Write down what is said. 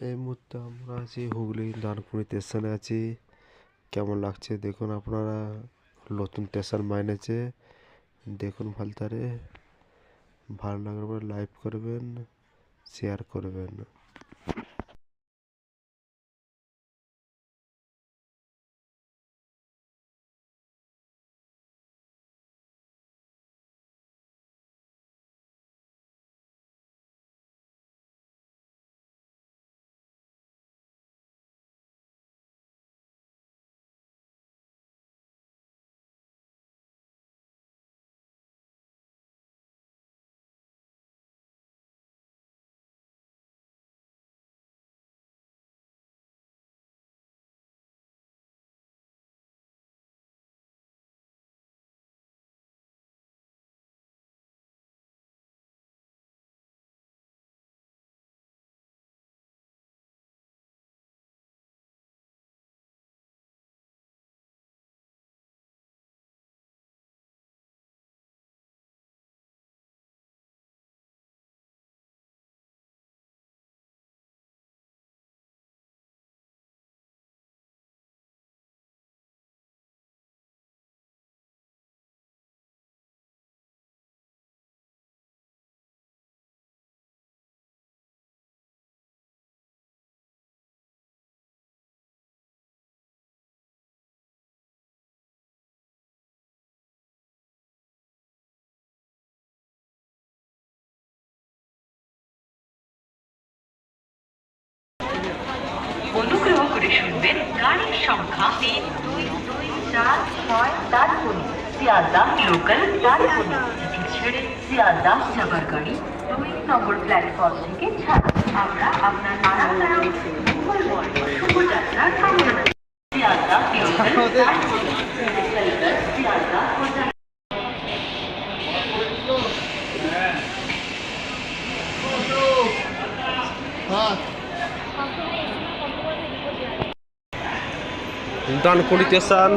এই মুহূর্তে আমরা আছি হুগলি দানকুনি স্টেশনে আছি। কেমন লাগছে দেখুন আপনারা। নতুন স্টেশন মাইনেছে দেখুন ভালতারে ভালো লাগার পরে লাইক করবেন শেয়ার করবেন। তিন দুই দুই চার ছয় দারকুনি শিয়ালদা লোকাল ছেড়ে শিয়ালদা যাবার গাড়ি দুই নম্বর প্ল্যাটফর্ম থেকে ছাড়া আমরা আপনার আরামদায়ক মঙ্গলময় দানকুনি স্টেশন